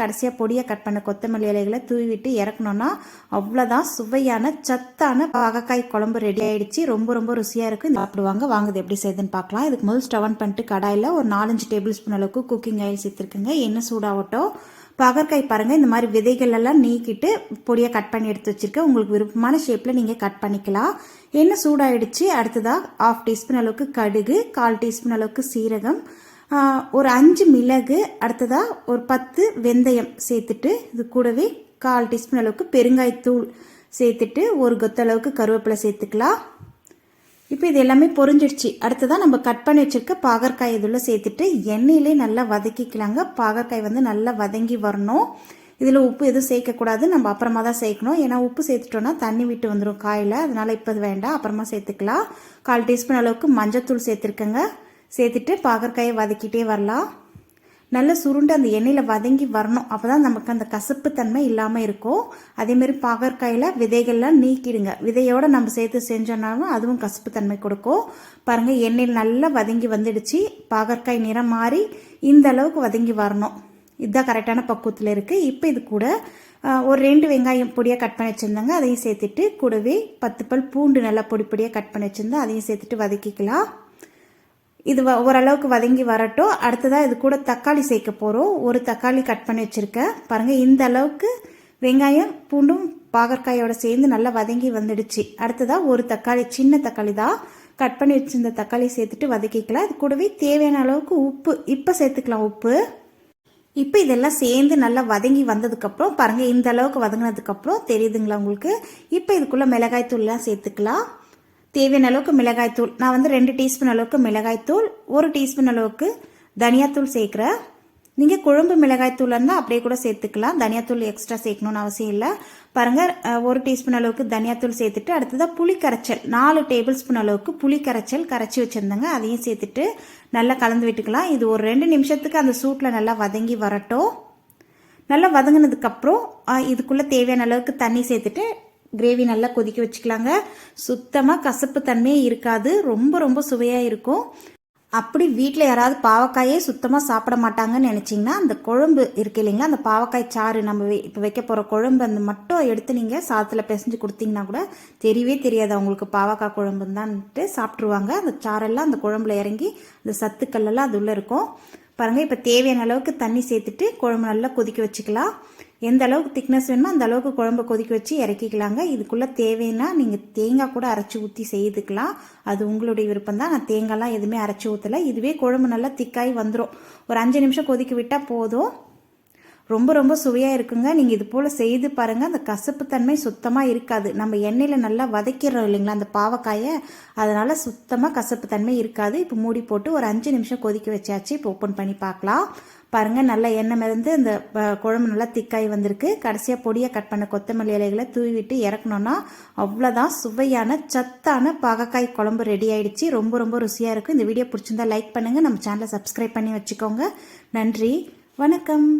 கடைசியாக பொடியாக கட் பண்ண கொத்தமல்லி இலைகளை தூவி விட்டு இறக்கணும்னா அவ்வளோதான் சுவையான சத்தான பாகக்காய் குழம்பு ரெடி ஆயிடுச்சு. ரொம்ப ரொம்ப ருசியாக இருக்கும் சாப்பிடுவாங்க. வாங்குது எப்படி செய்யுதுன்னு பார்க்கலாம். இதுக்கு முதல் ஸ்டவ் ஆன் பண்ணிட்டு கடாயில் ஒரு நாலஞ்சு டேபிள் ஸ்பூன் அளவுக்கு குக்கிங் ஆயில் சேர்த்துருக்குங்க. எண்ணெய் சூடாகட்டும். பகற்காய் பாருங்கள் இந்த மாதிரி விதைகள் எல்லாம் நீக்கிட்டு பொடியாக கட் பண்ணி எடுத்து வச்சுருக்கேன். உங்களுக்கு விருப்பமான ஷேப்பில் நீங்கள் கட் பண்ணிக்கலாம். எண்ணெய் சூடாயிடுச்சு. அடுத்ததாக ஆஃப் டீஸ்பூன் அளவுக்கு கடுகு கால் டீஸ்பூன் அளவுக்கு சீரகம் ஒரு அஞ்சு மிளகு அடுத்ததாக ஒரு பத்து வெந்தயம் சேர்த்துட்டு இது கூடவே கால் டீஸ்பூன் அளவுக்கு பெருங்காயத்தூள் சேர்த்துட்டு ஒரு கொத்தளவுக்கு கருவேப்பிலை சேர்த்துக்கலாம். இப்போ இது எல்லாமே பொறிஞ்சிடுச்சு அடுத்ததான் நம்ம கட் பண்ணி வச்சுருக்க பாகற்காய் இதில் சேர்த்துட்டு எண்ணெயிலே நல்லா வதக்கிக்கலாங்க. பாகற்காய் வந்து நல்லா வதங்கி வரணும். இதில் உப்பு எதுவும் சேர்க்கக்கூடாது. நம்ம அப்புறமா தான் சேர்க்கணும். ஏன்னா உப்பு சேர்த்துட்டோன்னா தண்ணி விட்டு வந்துடும் காயில். அதனால் இப்போ வேண்டாம். அப்புறமா சேர்த்துக்கலாம். கால் டீஸ்பூன் அளவுக்கு மஞ்சத்தூள் சேர்த்துருக்கேங்க. சேர்த்துட்டு பாகற்காயை வதக்கிட்டே வரலாம். நல்லா சுருண்டு அந்த எண்ணெயில் வதங்கி வரணும். அப்போ தான் நமக்கு அந்த கசப்பு தன்மை இல்லாமல் இருக்கும் அதேமாரி பாகற்காயில் விதைகள்லாம் நீக்கிடுங்க. விதையோடு நம்ம சேர்த்து செஞ்சோம்னாலும் அதுவும் கசப்பு தன்மை கொடுக்கும். பாருங்கள் எண்ணெயில் நல்லா வதங்கி வந்துடுச்சு. பாகற்காய் நிறம் மாறி இந்த அளவுக்கு வதங்கி வரணும். இதுதான் கரெக்டான பக்குவத்தில் இருக்குது இப்போ இது கூட ஒரு ரெண்டு வெங்காயம் பொடியாக கட் பண்ணி வச்சுருந்தாங்க. அதையும் சேர்த்துட்டு கூடவே பத்து பல் பூண்டு நல்லா பொடி பொடியாக கட் பண்ணி வச்சுருந்தா அதையும் சேர்த்துட்டு வதக்கிக்கலாம். இது வ- ஓரளவுக்கு வதங்கி வரட்டும். அடுத்ததாக இது கூட தக்காளி சேர்க்க போகிறோம் ஒரு தக்காளி கட் பண்ணி வச்சுருக்கேன். பாருங்கள் இந்த அளவுக்கு வெங்காயம் பூண்டும் பாகற்காயோட சேர்ந்து நல்லா வதங்கி வந்துடுச்சு. அடுத்ததாக ஒரு தக்காளி சின்ன தக்காளி தான். கட் பண்ணி வச்சுருந்த தக்காளி சேர்த்துட்டு வதக்கிக்கலாம். இது கூடவே தேவையான அளவுக்கு உப்பு. இப்போ சேர்த்துக்கலாம் உப்பு. இப்போ இதெல்லாம் சேர்ந்து நல்லா வதங்கி வந்ததுக்கப்புறம் பாருங்கள் இந்த அளவுக்கு வதங்கினதுக்கப்புறம் தெரியுதுங்களா உங்களுக்கு? இப்போ இதுக்குள்ளே மிளகாய் தூள்லாம் சேர்த்துக்கலாம். தேவையான அளவுக்கு மிளகாய்த்தூள் நான் வந்து ரெண்டு டீஸ்பூன் அளவுக்கு மிளகாய்த்தூள் ஒரு டீஸ்பூன் அளவுக்கு தனியாத்தூள் சேர்க்குறேன். நீங்கள் குழம்பு மிளகாய்த்தூள் இருந்தால் அப்படியே கூட சேர்த்துக்கலாம். தனியாத்தூள் எக்ஸ்ட்ரா சேர்க்கணும்னு அவசியம் இல்லை. பாருங்கள் ஒரு டீஸ்பூன் அளவுக்கு தனியாத்தூள் சேர்த்துட்டு அடுத்ததாக புளி கரைச்சல் நாலு டேபிள் ஸ்பூன் அளவுக்கு புளி கரைச்சல் கரைச்சி வச்சுருந்தேங்க. அதையும் சேர்த்துட்டு நல்லா கலந்து விட்டுக்கலாம். இது ஒரு ரெண்டு நிமிஷத்துக்கு அந்த சூட்டில் நல்லா வதங்கி வரட்டும். நல்லா வதங்கினதுக்கப்புறம் இதுக்குள்ளே தேவையான அளவுக்கு தண்ணி சேர்த்துட்டு கிரேவி நல்லா கொதிக்க வச்சுக்கலாங்க. சுத்தமாக கசப்பு தன்மையே இருக்காது. ரொம்ப ரொம்ப சுவையாக இருக்கும். அப்படி வீட்டில் யாராவது பாவக்காயே சுத்தமாக சாப்பிட மாட்டாங்கன்னு நினச்சிங்கன்னா அந்த குழம்பு இருக்கு இல்லைங்களா அந்த பாவக்காய் சாறு நம்ம இப்போ வைக்க போகிற குழம்பு அந்த மட்டும் எடுத்து நீங்கள் சாதத்தில் பிசைஞ்சு கொடுத்தீங்கன்னா கூட தெரியவே தெரியாது. அவங்களுக்கு பாவக்காய் குழம்புன்னு தான்ட்டு சாப்பிட்ருவாங்க அந்த சாரெல்லாம் அந்த குழம்புல இறங்கி அந்த சத்துக்கள் எல்லாம் அது உள்ளே இருக்கும். பாருங்கள் இப்போ தேவையான அளவுக்கு தண்ணி சேர்த்துட்டு குழம்பு நல்லா கொதிக்க வச்சுக்கலாம். எந்த அளவுக்கு திக்னஸ் வேணுமோ அந்த அளவுக்கு குழம்பு கொதிக்க வச்சு இறக்கிக்கலாங்க. இதுக்குள்ளே தேவைன்னா நீங்கள் தேங்காய் கூட அரைச்சி ஊற்றி செய்துக்கலாம். அது உங்களுடைய விருப்பம் தான். நான் தேங்காய்லாம் எதுவுமே அரைச்சி ஊற்றலை இதுவே குழம்பு நல்லா திக்காய் வந்துடும் ஒரு அஞ்சு நிமிஷம் கொதிக்க விட்டால் போதும். ரொம்ப ரொம்ப சுவையாக இருக்குங்க. நீங்கள் இது போல் செய்து பாருங்கள் அந்த கசப்புத்தன்மை சுத்தமாக இருக்காது. நம்ம எண்ணெயில் நல்லா வதக்கிடுறோம் இல்லைங்களா அந்த பாவக்காயை? அதனால் சுத்தமாக கசப்புத்தன்மை இருக்காது. இப்போ மூடி போட்டு ஒரு அஞ்சு நிமிஷம் கொதிக்க வச்சாச்சு. இப்போ ஓப்பன் பண்ணி பார்க்கலாம். பாருங்கள் நல்லா எண்ணெய் மிதந்து அந்த குழம்பு நல்லா திக்காய் வந்திருக்கு. கடைசியாக பொடியாக கட் பண்ண கொத்தமல்லி இலைகளை தூவி விட்டு இறக்கணும்னா அவ்வளோதான் சுவையான சத்தான பாகக்காய் குழம்பு ரெடி ஆயிடுச்சு. ரொம்ப ரொம்ப ருசியாக இருக்கும். இந்த வீடியோ பிடிச்சிருந்தா லைக் பண்ணுங்கள் நம்ம சேனலை சப்ஸ்கிரைப் பண்ணி வச்சுக்கோங்க. நன்றி. வணக்கம்.